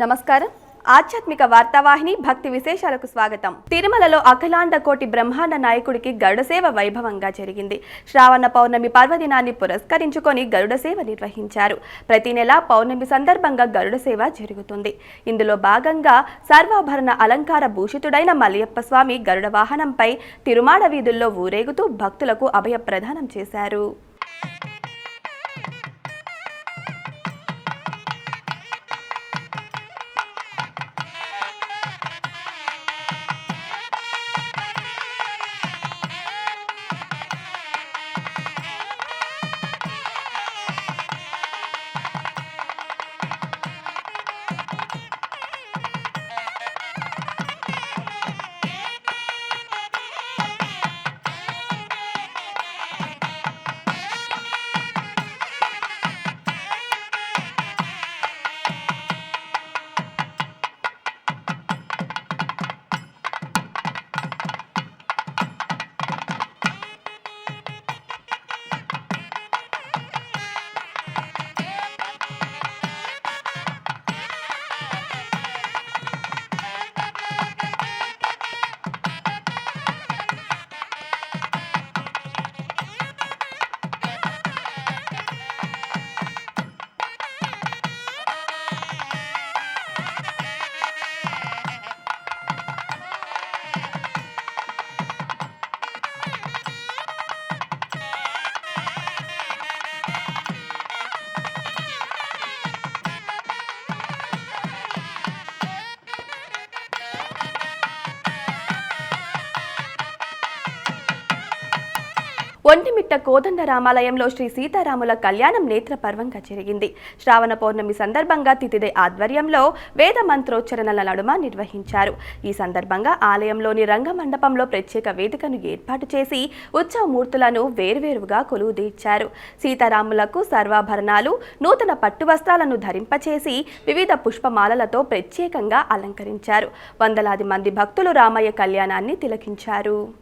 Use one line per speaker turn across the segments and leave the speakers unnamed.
నమస్కారం. ఆధ్యాత్మిక వార్తావాహిని భక్తి విశేషాలకు స్వాగతం. తిరుమలలో అఖిలాండ కోటి బ్రహ్మాండ నాయకుడికి గరుడసేవ వైభవంగా జరిగింది. శ్రావణ పౌర్ణమి పర్వదినాన్ని పురస్కరించుకొని గరుడ సేవ నిర్వహించారు. ప్రతి నెల పౌర్ణమి సందర్భంగా గరుడ సేవ జరుగుతుంది. ఇందులో భాగంగా సర్వాభరణ అలంకార భూషితుడైన మలయప్ప స్వామి గరుడ వాహనంపై తిరుమాడ వీధుల్లో ఊరేగుతూ భక్తులకు అభయ ప్రదానం చేశారు. ఒంటిమిట్ట కోదండ రామాలయంలో శ్రీ సీతారాముల కళ్యాణం నేత్రపర్వంగా జరిగింది. శ్రావణ పౌర్ణమి సందర్భంగా తితిదే ఆధ్వర్యంలో వేద మంత్రోచ్చరణల నడుమ నిర్వహించారు. ఈ సందర్భంగా ఆలయంలోని రంగమండపంలో ప్రత్యేక వేదికను ఏర్పాటు చేసి ఉత్సవమూర్తులను వేర్వేరుగా కొలువుదీర్చారు. సీతారాములకు సర్వాభరణాలు నూతన పట్టు వస్త్రాలను ధరింపచేసి వివిధ పుష్పమాలలతో ప్రత్యేకంగా అలంకరించారు. వందలాది మంది భక్తులు రామయ్య కళ్యాణాన్ని తిలకించారు.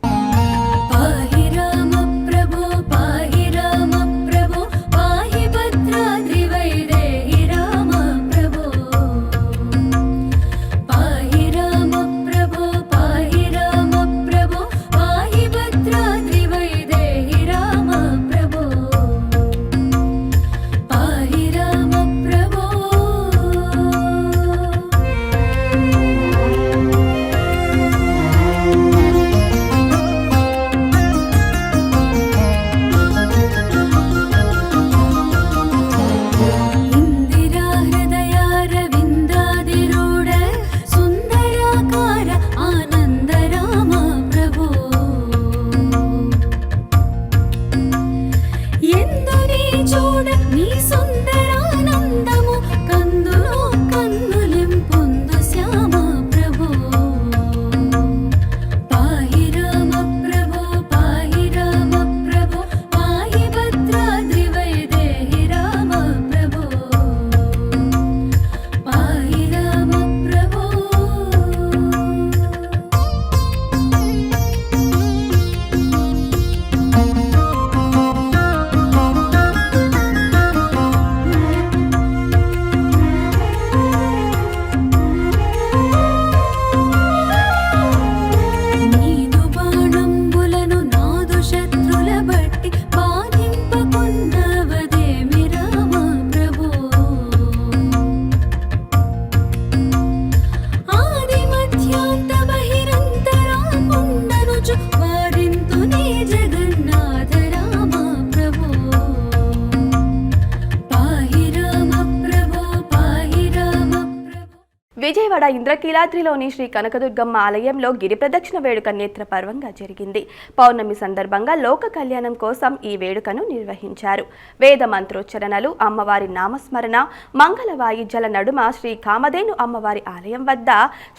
విజయవాడ ఇంద్రకీలాద్రిలోని శ్రీ కనకదుర్గమ్మ ఆలయంలో గిరి ప్రదక్షిణ వేడుక నేత్రపర్వంగా జరిగింది. పౌర్ణమి సందర్భంగా లోక కళ్యాణం కోసం ఈ వేడుకను నిర్వహించారు. వేద మంత్రోచ్చరణలు అమ్మవారి నామస్మరణ మంగళ వాయిద్యాల నడుమ శ్రీ కామధేను అమ్మవారి ఆలయం వద్ద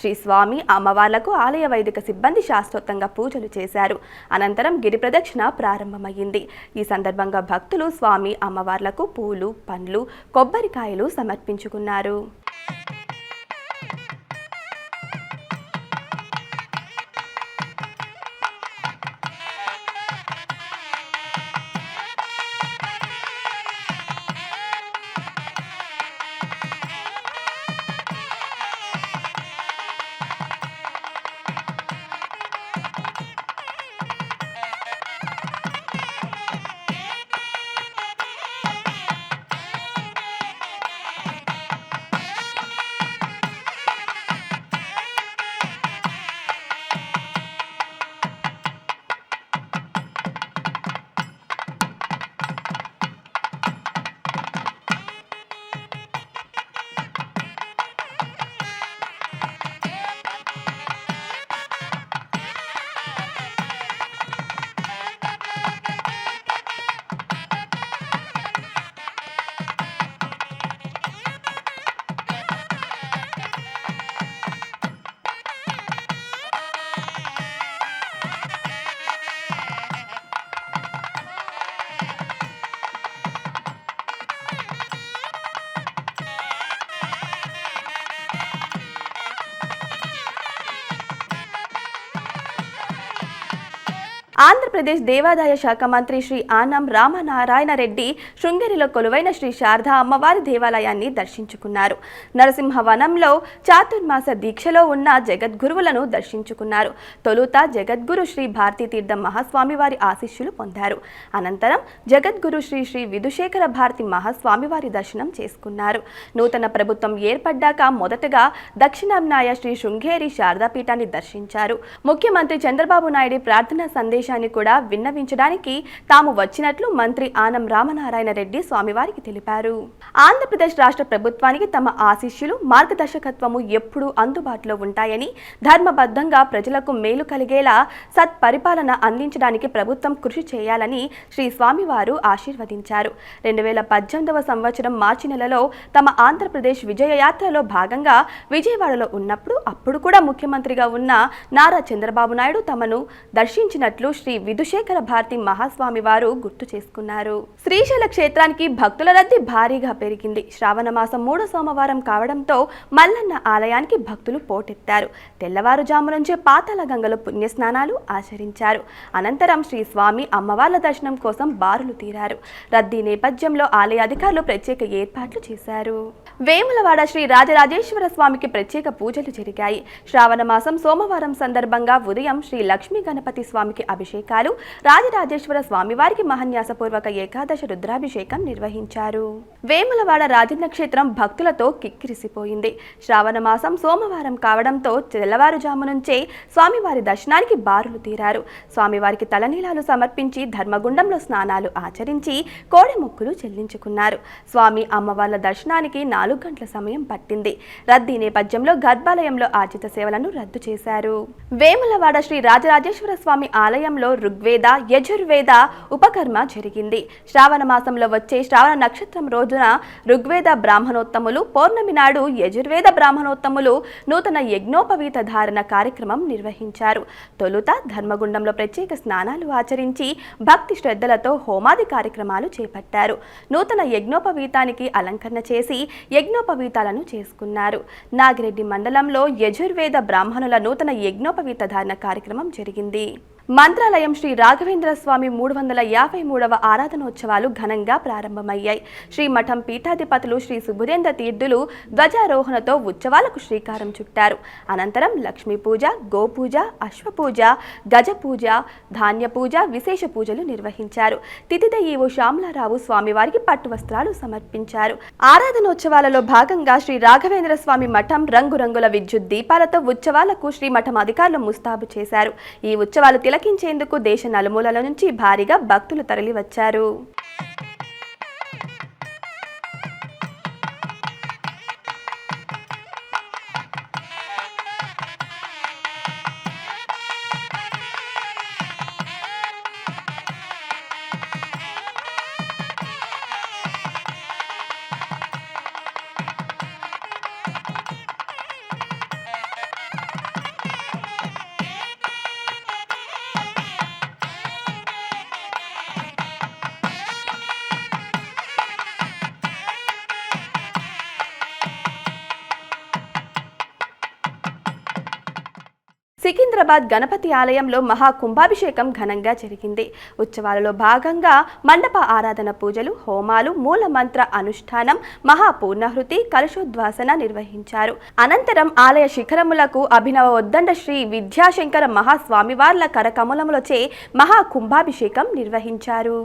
శ్రీ స్వామి అమ్మవార్లకు ఆలయ వైదిక సిబ్బంది శాస్త్రోక్తంగా పూజలు చేశారు. అనంతరం గిరి ప్రదక్షిణ ప్రారంభమైంది ఈ సందర్భంగా భక్తులు స్వామి అమ్మవార్లకు పూలు పండ్లు కొబ్బరికాయలు సమర్పించుకున్నారు. ఆంధ్రప్రదేశ్ దేవాదాయ శాఖ మంత్రి శ్రీ ఆనం రామనారాయణ రెడ్డి శృంగేరిలో కొలువైన శ్రీ శారదా అమ్మవారి దేవాలయాన్ని దర్శించుకున్నారు. నరసింహవనంలో చాతుర్మాస దీక్షలో ఉన్న జగద్గురువులను దర్శించుకున్నారు. తొలుత జగద్గురు శ్రీ భారతీ తీర్థం మహాస్వామి వారి ఆశీస్సులు పొందారు. అనంతరం జగద్గురు శ్రీ శ్రీ విధుశేఖర భారతి మహాస్వామి వారి దర్శనం చేసుకున్నారు. నూతన ప్రభుత్వం ఏర్పడ్డాక మొదటగా దక్షిణాంనాయ శ్రీ శృంగేరి శారదాపీఠాన్ని దర్శించారు. ముఖ్యమంత్రి చంద్రబాబు నాయుడు ప్రార్థనా సందేశాన్ని కూడా విన్నవించడానికి తాము వచ్చినట్లు మంత్రి ఆనం రామనారాయణ రెడ్డి స్వామివారికి తెలిపారు. ఆంధ్రప్రదేశ్ రాష్ట్ర ప్రభుత్వానికి తమ ఆశీస్సులు మార్గదర్శకత్వము ఎప్పుడూ అందుబాటులో ఉంటాయని ధర్మబద్ధంగా ప్రజలకు మేలు కలిగేలా సత్పరిపాలన అందించడానికి ప్రభుత్వం కృషి చేయాలని శ్రీ స్వామివారు ఆశీర్వదించారు. రెండు వేల పద్దెనిమిదవ సంవత్సరం మార్చి నెలలో తమ ఆంధ్రప్రదేశ్ విజయయాత్రలో భాగంగా విజయవాడలో ఉన్నప్పుడు అప్పుడు కూడా ముఖ్యమంత్రిగా ఉన్న నారా చంద్రబాబు నాయుడు తమను దర్శించినట్లు శ్రీ విధుశేఖర భారతి మహాస్వామి వారు గుర్తు చేసుకున్నారు. శ్రీశైల క్షేత్రానికి భక్తుల రద్దీ భారీగా పెరిగింది. శ్రావణ మాసం మూడో సోమవారం కావడంతో మల్లన్న ఆలయానికి భక్తులు పోటెత్తారు. తెల్లవారుజాము నుంచే పాతాల గంగలో పుణ్యస్నానాలు ఆచరించారు. అనంతరం శ్రీ స్వామి అమ్మవార్ల దర్శనం కోసం బారులు తీరారు. రద్దీ నేపథ్యంలో ఆలయ అధికారులు ప్రత్యేక ఏర్పాట్లు చేశారు. వేములవాడ శ్రీ రాజరాజేశ్వర స్వామికి ప్రత్యేక పూజలు జరిగాయి. శ్రావణ మాసం సోమవారం సందర్భంగా ఉదయం శ్రీ లక్ష్మీ గణపతి స్వామికి అభిషేకాలు. రాజరాజేశ్వర స్వామివారికి మహన్యాసపూర్వక ఏకాదశ రుద్రాభిషేకం నిర్వహించారు. వేములవాడ రాజన్న క్షేత్రం భక్తులతో కిక్కిరిసిపోయింది. శ్రావణ మాసం సోమవారం కావడంతో తెల్లవారుజాము నుంచే స్వామివారి దర్శనానికి బారులు తీరారు. స్వామివారికి తలనీలాలు సమర్పించి ధర్మగుండంలో స్నానాలు ఆచరించి కోడె మొక్కులు చెల్లించుకున్నారు. స్వామి అమ్మవార్ల దర్శనానికి నాలుగు గంటల సమయం పట్టింది. రద్దీ నేపథ్యంలో గర్భాలయంలో ఆర్జిత సేవలను రద్దు చేశారు. వేములవాడ శ్రీ రాజరాజేశ్వర స్వామి ఆలయం ఆలయంలో ఋగ్వేద యజుర్వేద ఉపకర్మ జరిగింది. శ్రావణ మాసంలో వచ్చే శ్రావణ నక్షత్రం రోజున ఋగ్వేద బ్రాహ్మణోత్తములు పౌర్ణమి నాడు యజుర్వేద బ్రాహ్మణోత్తములు నూతన యజ్ఞోపవీత ధారణ కార్యక్రమం నిర్వహించారు. తొలుత ధర్మగుండంలో ప్రత్యేక స్నానాలు ఆచరించి భక్తి శ్రద్ధలతో హోమాది కార్యక్రమాలు చేపట్టారు. నూతన యజ్ఞోపవీతానికి అలంకరణ చేసి యజ్ఞోపవీతాలను చేసుకున్నారు. నాగిరెడ్డి మండలంలో యజుర్వేద బ్రాహ్మణుల నూతన యజ్ఞోపవీత ధారణ కార్యక్రమం జరిగింది. మంత్రాలయం శ్రీ రాఘవేంద్ర స్వామి మూడు వందల యాభై మూడవ ఆరాధనోత్సవాలు ఘనంగా ప్రారంభమయ్యాయి. శ్రీ మఠం పీఠాధిపతులు శ్రీ సుబురేంద్ర తీర్థులు ధ్వజారోహణతో ఉత్సవాలకు శ్రీకారం చుట్టారు. అనంతరం లక్ష్మీ పూజ గోపూజ అశ్వపూజ గజ పూజ ధాన్య పూజ విశేష పూజలు నిర్వహించారు. తిథిదయ్యేవు శ్యామలారావు స్వామివారికి పట్టు వస్త్రాలు సమర్పించారు. ఆరాధనోత్సవాలలో భాగంగా శ్రీ రాఘవేంద్ర స్వామి మఠం రంగురంగుల విద్యుత్ దీపాలతో ఉత్సవాలకు శ్రీ మఠం అధికారులు ముస్తాబు చేశారు. ఈ ఉత్సవాలు తిలక తిలకించేందుకు దేశ నలుమూలల నుంచి భారీగా భక్తులు తరలివచ్చారు. హైదరాబాద్ గణపతి ఆలయంలో మహా కుంభాభిషేకం ఘనంగా జరిగింది. ఉత్సవాలలో భాగంగా మండప ఆరాధన పూజలు హోమాలు మూలమంత్ర అనుష్ఠానం మహా పూర్ణహృతి కలశోద్వాసన నిర్వహించారు. అనంతరం ఆలయ శిఖరములకు అభినవ ఒద్దండ శ్రీ విద్యాశంకర మహాస్వామివార్ల కరకమలములచే మహా కుంభాభిషేకం నిర్వహించారు.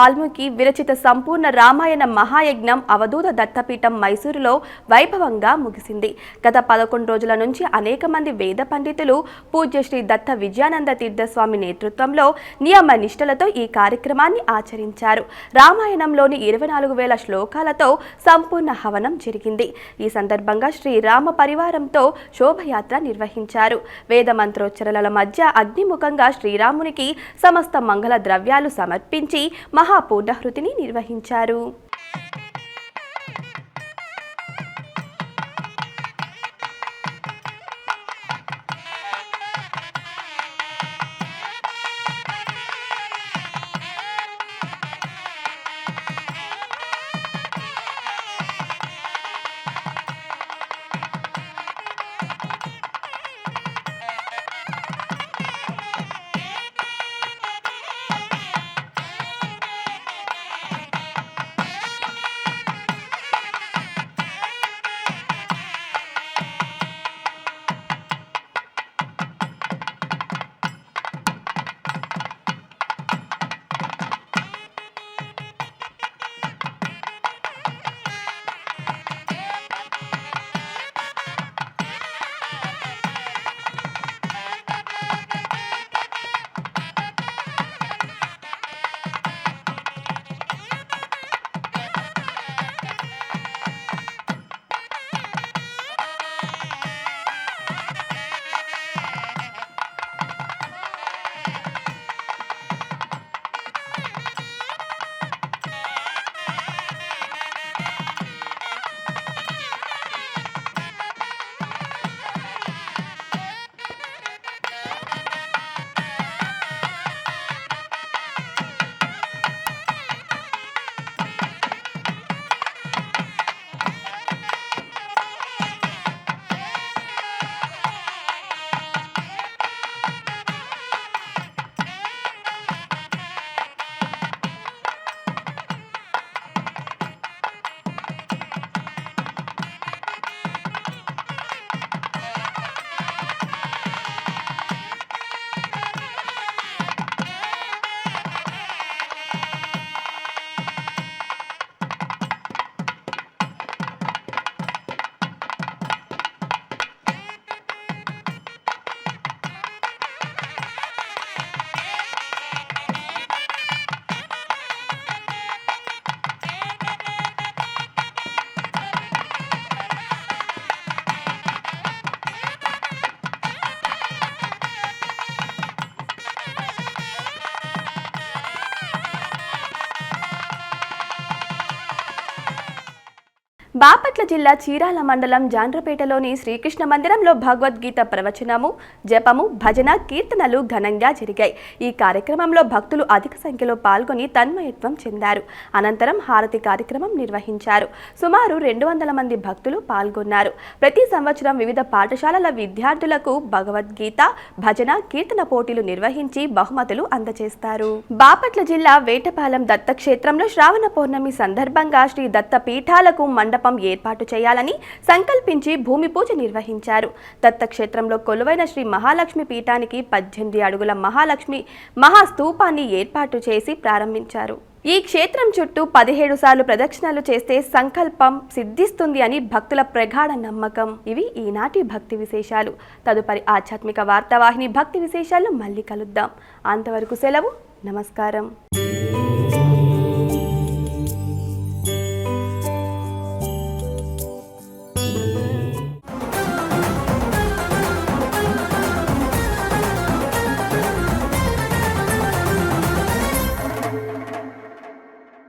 వాల్మీకి విరచిత సంపూర్ణ రామాయణ మహాయజ్ఞం అవధూత దత్తపీఠం మైసూరులో వైభవంగా ముగిసింది. గత పదకొండు రోజుల నుంచి అనేక మంది వేద పండితులు పూజ్య శ్రీ దత్త విజయానంద తీర్థస్వామి నేతృత్వంలో నియమ నిష్టలతో ఈ కార్యక్రమాన్ని ఆచరించారు. రామాయణంలోని ఇరవై నాలుగు వేల శ్లోకాలతో సంపూర్ణ హవనం జరిగింది. ఈ సందర్భంగా శ్రీ రామ పరివారంతో శోభయాత్ర నిర్వహించారు. వేద మంత్రోచ్చరణల మధ్య అగ్నిముఖంగా శ్రీరామునికి సమస్త మంగళ ద్రవ్యాలు సమర్పించి మహా మహాపూర్ణహృతిని నిర్వహించారు. బాపట్ల జిల్లా చీరాల మండలం జాండ్రపేటలోని శ్రీకృష్ణ మందిరంలో భగవద్గీత ప్రవచనము జపము భజన కీర్తనలు ఘనంగా జరిగాయి. ఈ కార్యక్రమంలో భక్తులు అధిక సంఖ్యలో పాల్గొని తన్మయత్వం చెందారు. అనంతరం హారతి కార్యక్రమం నిర్వహించారు. సుమారు రెండు వందల మంది భక్తులు పాల్గొన్నారు. ప్రతి సంవత్సరం వివిధ పాఠశాలల విద్యార్థులకు భగవద్గీత భజన కీర్తన పోటీలు నిర్వహించి బహుమతులు అందజేస్తారు బాపట్ల జిల్లా వేటపాలెం దత్తక్షేత్రంలో శ్రావణ పౌర్ణమి సందర్భంగా శ్రీ దత్త పీఠాలకు మండపం ఏర్పాటు చేయాలని సంకల్పించి భూమి పూజ నిర్వహించారు. దత్తక్షేత్రంలో కొలువైన శ్రీ మహాలక్ష్మి పీఠానికి పద్దెనిమిది అడుగుల మహాలక్ష్మి మహాస్తూపాన్ని ఏర్పాటు చేసి ప్రారంభించారు. ఈ క్షేత్రం చుట్టూ పదిహేడు సార్లు ప్రదక్షిణలు చేస్తే సంకల్పం సిద్ధిస్తుంది అని భక్తుల ప్రగాఢ నమ్మకం. ఇవి ఈనాటి భక్తి విశేషాలు. తదుపరి ఆధ్యాత్మిక వార్తావాహిని భక్తి విశేషాలు మళ్ళీ కలుద్దాం. అంతవరకు సెలవు. నమస్కారం.